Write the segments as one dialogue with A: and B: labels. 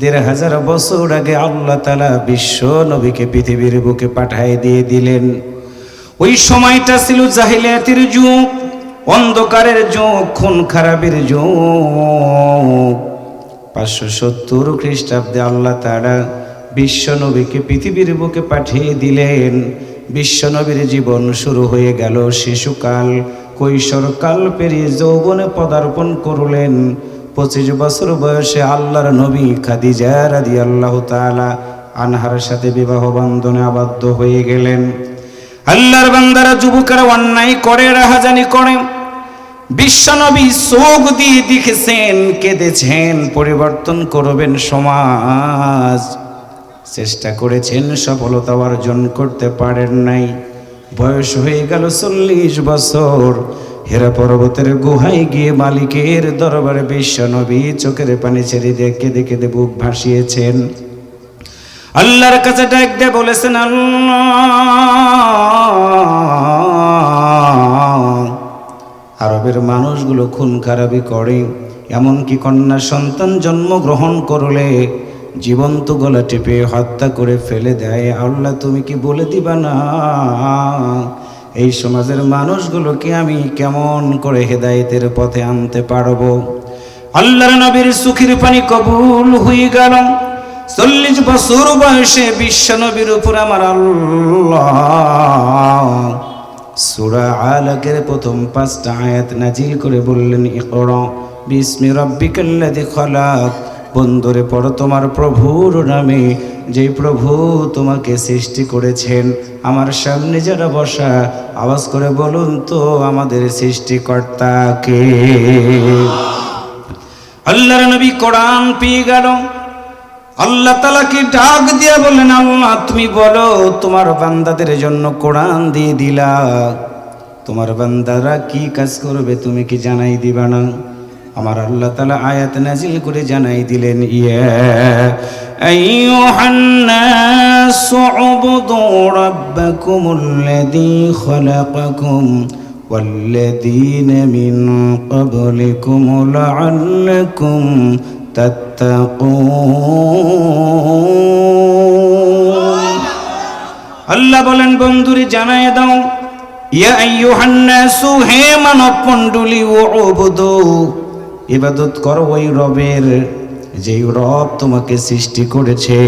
A: দেড় হাজার বছর আগে আল্লাহ তালা বিশ্ব নবীকে পৃথিবীর বুকে পাঠায় দিয়ে দিলেন। ওই সময়টা ছিল জাহিলিয়াতির যুগ, অন্ধকারের যুগ, খুন খারাপের যুগ। পাঁচশো সত্তর খ্রিস্টাব্দে আল্লাহ তারা বিশ্ব নবীকে পৃথিবীর বুকে পাঠিয়ে দিলেন। বিশ্ব নবীর জীবন শুরু হয়ে গেল, শিশুকাল, কৈশোরকাল পেরিয়ে যৌবনে পদার্পণ করলেন। পঁচিশ বছর বয়সে আল্লাহর নবী খাদিজা রাদি আল্লাহ তালা আনহার সাথে বিবাহ বন্ধনে আবদ্ধ হয়ে গেলেন। আল্লাহর বান্দারা যুবকেরা অন্যায় করে, রাহাজানি করে। বিশ্বনবী চোখ দিয়ে দেখেছেন, কেঁদেছেন, পরিবর্তন করবেন সমাজ। চেষ্টা করেছেন, সফলতা অর্জন করতে পারেন নাই। বয়স হয়ে গেল চল্লিশ বছর। হেরা পর্বতের গুহায় গিয়ে মালিকের দরবারে বিশ্ব নবী চোখের পানি ছেড়ে দিয়ে কেঁদে কেঁদে বুক ভাসিয়েছেন। আল্লাহর কাছে ডাক দিয়ে বলেছেন আরবের মানুষগুলো খুন খারাপি করে, এমনকি কন্যা সন্তান জন্মগ্রহণ করলে জীবন্ত গলা টেপে হত্যা করে ফেলে দেয়। আল্লাহ, তুমি কি বলে দিবা না? এই সমাজের মানুষগুলোকে আমি কেমন করে হেদায়েতের পথে আনতে পারব? আল্লাহর নবীর সুখের পানি কবুল হয়ে গেল। চল্লিশ বছর বয়সে বিশ্ব নবীর উপর আমার আল্লাহ সুরা আলাকের প্রথম পাঁচটা আয়াত নাজিল করে বললেন, ইকরা বিস্মি রব্বিকাল্লাযী খলাক। বন্ধুরে পড়ো তোমার প্রভুর নামে। যে প্রভু তোমাকে সৃষ্টি করেছেন, আমার সামনে যারা বসা, আওয়াজ করে বলুন তো আমাদের সৃষ্টিকর্তাকে। আল্লাহর নবী কোরআন পেয়ে গেল। আল্লাহ তালাকে ডাক দিয়া বললেন, আল্লাহ তুমি বলো, তোমার বান্দাদের জন্য কোরআন দিয়ে দিলা। তোমার বান্দারা কি কাজ করবে তুমি কি জানাই দিবা না? আমার আল্লাহ তালা আয়াত নাজিল করে জানাই দিলেন ইয়া আইয়ুহান নাসু উবুদু রাব্বাকুমুল্লাযী খালাকাকুম والذين من قبلكم لعلكم تتقون আল্লাহ বলেন বন্ধুরে জানায় দাও ইয়া আইয়ুহান নাসু হে মানব মণ্ডলী ও উবুদু ইবাদত করো ওই রবের। যেই রব তোমাকে সৃষ্টি করেছে,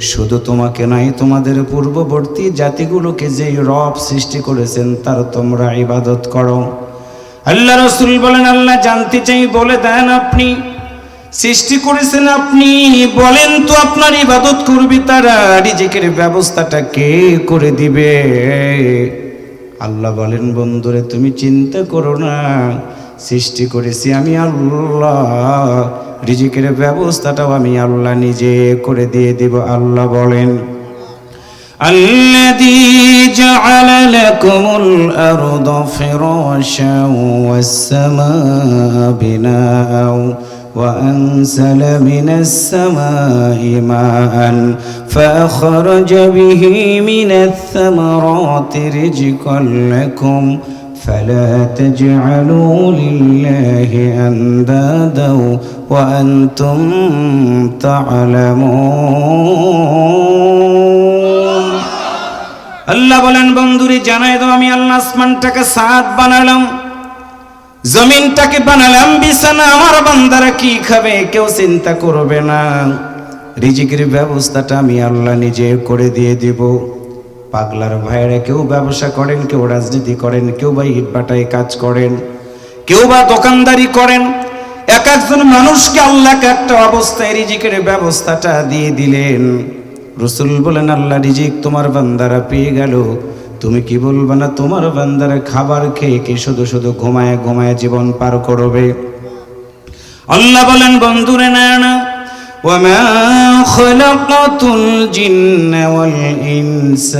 A: শুধু তোমাকে নয়, তোমাদের পূর্ববর্তী জাতিগুলোকে যেই রব সৃষ্টি করেছেন, তার তোমরা ইবাদত করো। আল্লাহ রসুল বলেন, আল্লাহ জানতে চাই, বলে দেন আপনি, সৃষ্টি করেছেন আপনি, বলেন তো আপনার ইবাদত করবে তারা, রিজিকের ব্যবস্থাটা কে করে দিবে? আল্লাহ বলেন, বন্ধুরে, তুমি চিন্তা করো না সৃষ্টি করেছি আমি আল্লাহ রিজিকের ব্যবস্থাটাও আমি আল্লাহ নিজে করে দিয়ে দিব আল্লাহ বলেন الذي جعل لكم الأرض فراشا والسماء بناء وأنزل من السماء ماء فأخرج به من الثمرات رزقا لكم فلا تجعلوا لله أندادا وأنتم تعلمون আল্লাহ বলেন বন্ধুরে জানাই দাও আমি আল্লাহ আসমানটাকে সাত বানালাম জমিনটাকে বানালাম বিছানা আমার বান্দারা কি খাবে কেউ চিন্তা করবে না রিজিকের ব্যবস্থাটা আমি আল্লাহ নিজে করে দিয়ে দিব পাগলার ভাইয়েরা কেউ ব্যবসা করেন, কেউ রাজনীতি করেন, কেউ বা ইট বাটায় কাজ করেন, কেউ বা দোকানদারি করেন। এক একজন মানুষকে আল্লাহ একটা অবস্থায় রিজিকের ব্যবস্থাটা দিয়ে দিলেন। রসুল বলেন, আল্লাহ রিজিক তোমার বান্দারা পেয়ে গেল। তুমি কি বলবে না, তোমার বান্দারা খাবার খেয়ে কি শুধু শুধু ঘুমায় ঘুমায় জীবন পার করবে? আল্লাহ বলেন, বন্ধুরে না وما خلقت الجن والإنس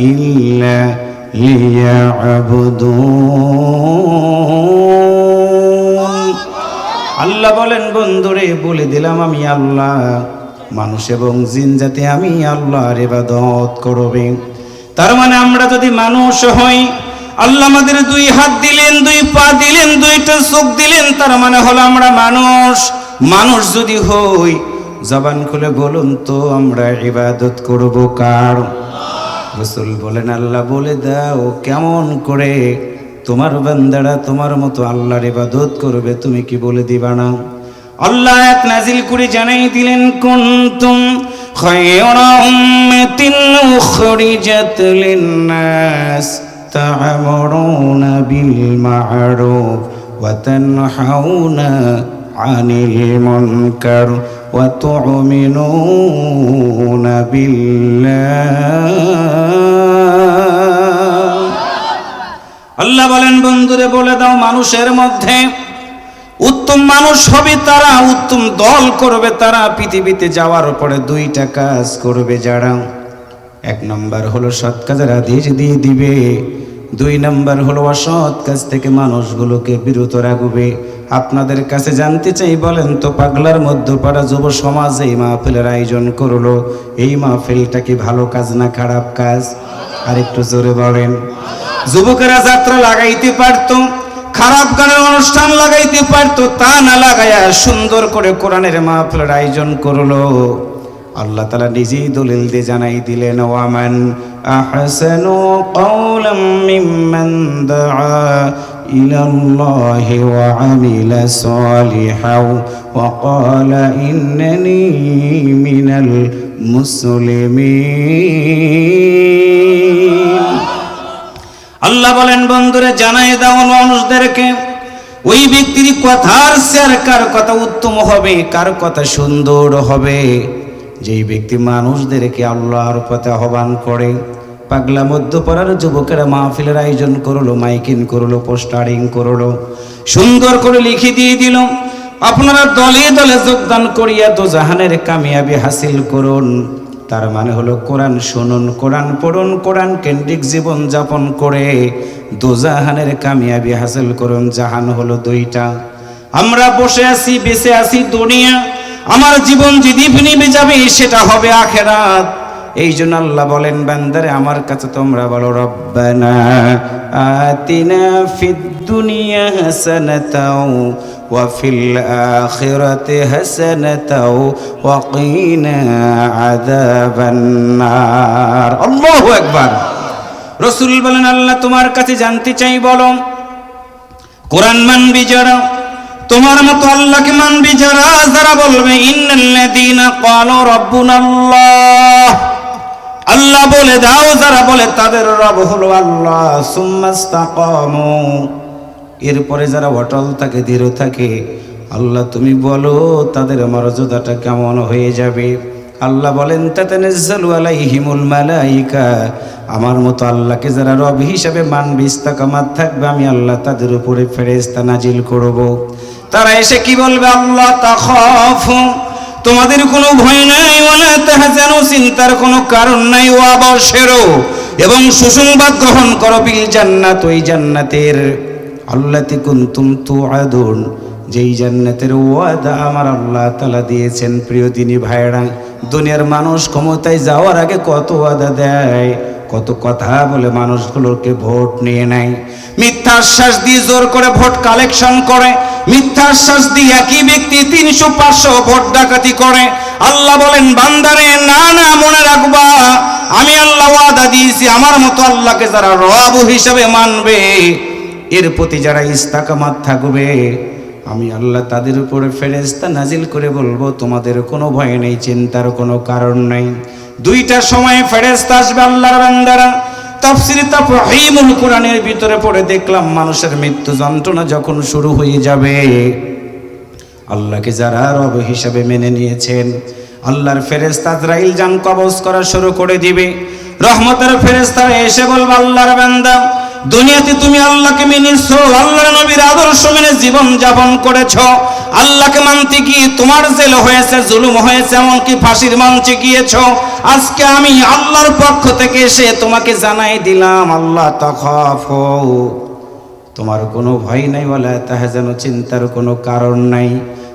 A: إلا ليعبدون আল্লাহ বলেন বন্ধুরে বলে দিলাম আমি আল্লাহ মানুষ এবং জিন জাতি আমি আল্লাহর ইবাদত করবে তার মানে আমরা যদি মানুষ হই আল্লাহ আমাদের দুই হাত দিলেন দুই পা দিলেন দুইটা চোখ দিলেন তার মানে হলো আমরা মানুষ মানুষ যদি হই, জবান খুলে বলুন তো আমরা ইবাদত করব কার? রসুল বলেন, আল্লাহ বলে দাও, কেমন করে? তোমার বান্দারা তোমার মতো আল্লাহর ইবাদত করবে, তুমি কি বলে দিবা না? আল্লাহ এক নাজিল করে জানাই দিলেন, কুনতুম খায়রা উম্মাতিন উখরিজাত লিন-নাস তা'মুরুনা বিল মা'রুফ ওয়া তানহাউনা মুনকার ওয়া তু'মিনুনা বিল্লাহ। আল্লাহ বলেন, বন্ধুরে, বলে দাও, মানুষের মধ্যে উত্তম মানুষ হবে তারা, উত্তম দল করবে তারা, পৃথিবীতে যাওয়ার পরে দুইটা কাজ করবে যারা। এক নম্বর হলো সৎ কাজের আদেশ দিয়ে দিবে, দুই নম্বর হলো অসৎ কাজ থেকে মানুষগুলোকে বিরত রাখবে আপনাদের কাছে জানতে চাই, বলেন তো, পাগলার মধ্যপাড়া যুব সমাজ এই মাহফিলের আয়োজন করল। এই মাহফিলটা কি ভালো কাজ না খারাপ কাজ? আর একটু জোরে বলেন। যুবকেরা যাত্রা লাগাইতে পারতো, খারাপ গানের অনুষ্ঠান লাগাইতে পারতো, তা না লাগাইয়া সুন্দর করে কোরআনের মাহফিলের আয়োজন করল। আল্লাহ তালা নিজেই দলিল দিয়ে জানাই দিলেন, ওয়ামান আহসানু কওলাম মিম্মান দাআ ওয়া আমিলা সালিহাও ওয়া ক্বালা ইন্নানি মিনাল মুসলিমিন আল্লাহ বলেন, বন্ধুরে, জানাই দাও মানুষদেরকে, ওই ব্যক্তির কথার শেয়ার কার কথা উত্তম হবে, কার কথা সুন্দর হবে? যেই ব্যক্তি মানুষদেরকে আল্লাহর পথে আহ্বান করে পাগলা মধ্যপাড়ার যুবকেরা মাহফিলের আয়োজন করল, মাইকিং করল, পোস্টারিং করল, সুন্দর করে লিখে দিয়ে দিল। আপনারা দলে দলে যোগদান করিয়া দোজাহানের কামিয়াবি হাসিল করুন। তার মানে হলো কোরআন শুনুন, কোরআন পড়ুন, কোরআন কেন্দ্রিক জীবন যাপন করে দোজাহানের কামিয়াবি হাসিল করুন। জাহান হলো দুইটা। আমরা বসে আছি, বেঁচে আছি দুনিয়া। আমার জীবন যেদিন নিবে যাবে, সেটা হবে আখেরাত। এই জন্য আল্লাহ বলেন, বান্দারে, আমার কাছে তোমরা বলো, রব্বানা আতিনা ফিদ দুনিয়া হাসানাতাও ওয়া ফিল আখিরাতি হাসানাতাও ওয়া কিনা আযাবান নার আল্লাহু আকবার। রাসূল বলেন, আল্লাহ তোমার কাছে জানতে চাই, বলো। কোরআন মানবি যারা, তোমার মতো আল্লাহকে মানবি যারা যারা বলবে, ইন্নাল্লাযীনা ক্বালু রাব্বুনাল্লাহ। আল্লাহ বলে দাও, যারা বলে তাদের রব হলো আল্লাহ এরপরে যারা অটল থাকে, দৃঢ় থাকে, আল্লাহ তুমি বলো তাদের মর্যাদাটা কেমন হয়ে যাবে? আল্লাহ বলেন, তাতানাজ্জালু আলাইহিমুল মালাইকা। আমার মতো আল্লাহকে যারা রব হিসাবে মানবে ইস্তাকামাত থাকবে, আমি আল্লাহ তাদের উপরে ফেরেশতা নাজিল করব। তারা এসে কি বলবে? আল্লাহ তাখাফু। তোমাদের কোনো ভয় নাই ওয়ালা তাহজানু চিন্তার কোনো কারণ নাই। ও আবশেরো এবং সুসংবাদ গ্রহণ করো বিল জান্নাত, ওই জান্নাতের আল্লাতি কুনতুম তুআদুন। যেই জান্নাতের ওয়াদা আমার আল্লাহ তাআলা দিয়েছেন। প্রিয় দিনী ভাইরা দুনিয়ার মানুষ ক্ষমতায় যাওয়ার আগে কত ওয়াদা দেয়? কত কথা বলে মানুষগুলোকে ভোট নিয়ে নেয়। মিথ্যা আশ্বাস দিয়ে জোর করে ভোট কালেকশন করে। মিথ্যা আশ্বাস দিয়ে একই ব্যক্তি তিনশো পাঁচশো ভোট ডাকাতি করে। আল্লাহ বলেন, বান্দারে, না না, মনে রাখবা, আমি আল্লাহ ওয়াদা দিয়েছি, আমার মতো আল্লাহকে যারা রব হিসাবে মানবে, এর প্রতি যারা ইস্তাকামাত থাকবে, আমি আল্লাহ তাদের উপরে ফেরেস্তা নাজিল করে বলব, তোমাদের কোনো ভয় নেই, চিন্তার কোনো কারণ নেই। দুইটা সময় ফেরেস্তা আসবে আল্লাহর বান্দারা। তাফসির তাফহিমুল কোরআনের ভিতরে পড়ে দেখলাম মানুষের মৃত্যু যন্ত্রণা যখন শুরু হয়ে যাবে। আল্লাহকে যারা রব হিসাবে মেনে নিয়েছেন, আল্লাহর ফেরেস্তা আজরাইল জান কবজ করা শুরু করে দিবে। রহমতের ফেরেস্তারা এসে বলবে, আল্লাহর বান্দা দুনিয়াতে তুমি আল্লাহকে মেনেছো, আল্লাহর নবীর আদর্শ মেনে জীবন যাপন করেছ। আল্লাহকে মানতে গিয়ে তোমার জেল হয়েছে, জুলুম হয়েছে, এমনকি ফাঁসির মঞ্চে গিয়েছো। আজকে আমি আল্লাহর পক্ষ থেকে এসে তোমাকে জানাই দিলাম, আল্লাহ তখাফো তোমার কোনো ভয় নাই বলে তাহা যেন চিন্তার কোনো কারণ নাই।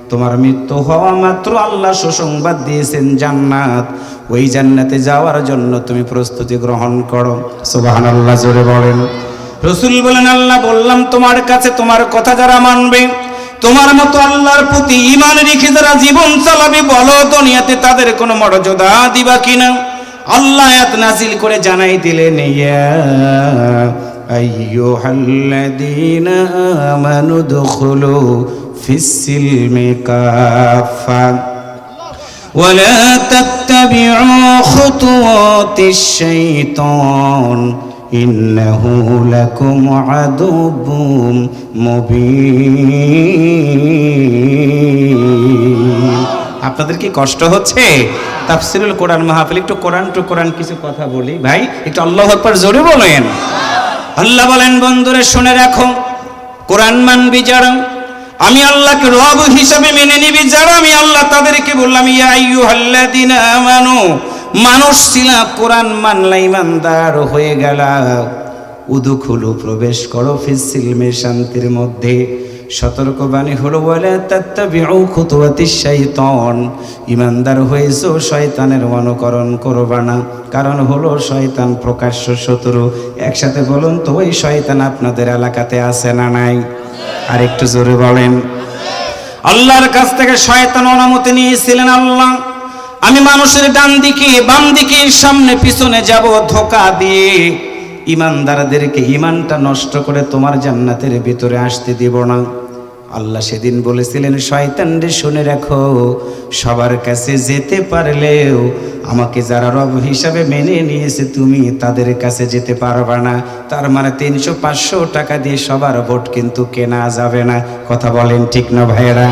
A: তোমার মৃত্যু হওয়া মাত্র আল্লাহ সুসংবাদ দিয়েছেন জান্নাত। ওই জান্নাতে যাওয়ার জন্য তুমি প্রস্তুতি গ্রহণ করো। সুবাহান আল্লাহ জোরে বলেন। রসুল বলেন আল্লাহ বললাম তোমার কাছে তোমার কথা যারা মানবে তোমার মতো আল্লাহর প্রতি ইমান রেখে যারা জীবন চালাবে বলো দুনিয়াতে তাদের কোনো মর্যাদা দিবা কিনা আল্লাহ আয়াত নাজিল করে জানাই দিলেন ইয়া আইয়ুহাল্লাযীনা আমানু দুখুলু ফিস-সিলমি কাফা ولا تتبعوا خطوات الشيطان إنه لكم عدو مبين আপনাদের কি কষ্ট হচ্ছে তাফসিরুল কোরআন মাহফিল একটু কোরআন টু কোরআন কিছু কথা বলি ভাই একটু আল্লাহ আকবার জোরে বলেন আল্লাহ বলেন বন্ধুরে শুনে রাখো কোরআন মানবি যারা আমি আল্লাহকে রব হিসাবে মেনে নিবি যারা আমি আল্লাহ তাদেরকে বললাম ইয়া আইয়ুহাল্লাযীনা আমানু মানুষ ছিলা, কোরআন মানলা ইমানদার হয়ে গেলা। উদুখুলু প্রবেশ করো ফিসিলমে শান্তির মধ্যে। সতর্কবাণী হলো বলে তাত্তাবিউ খুতুওয়াতিশ শাইতান। ইমানদার হয়েছো, শয়তানের অনুকরণ করবা না। কারণ হলো, শয়তান প্রকাশ্য শত্রু। একসাথে বলুন তো, ওই শয়তান আপনাদের এলাকাতে আছে না নাই? আর একটু জোরে বলেন। আল্লাহর কাছ থেকে শয়তান অনুমতি নিয়েছিলেন আল্লাহ। আমি মানুষের ডান দিকে, বাম দিকে, সামনে, পিছনে যাব ধোকা দিয়ে। ইমানদারদেরকে ইমানটা নষ্ট করে তোমার জান্নাতের ভিতরে আসতে দিব না। আল্লাহ সেদিন বলেছিলেন, শয়তান রে, শুনে রাখো, সবার কাছে যেতে পারলেও আমাকে যারা রব হিসাবে মেনে নিয়েছে, তুমি তাদের কাছে যেতে পারবা না। তার মানে তিনশো পাঁচশো টাকা দিয়ে সবার ভোট কিন্তু কেনা যাবে না। কথা বলেন ঠিক না ভাইয়েরা?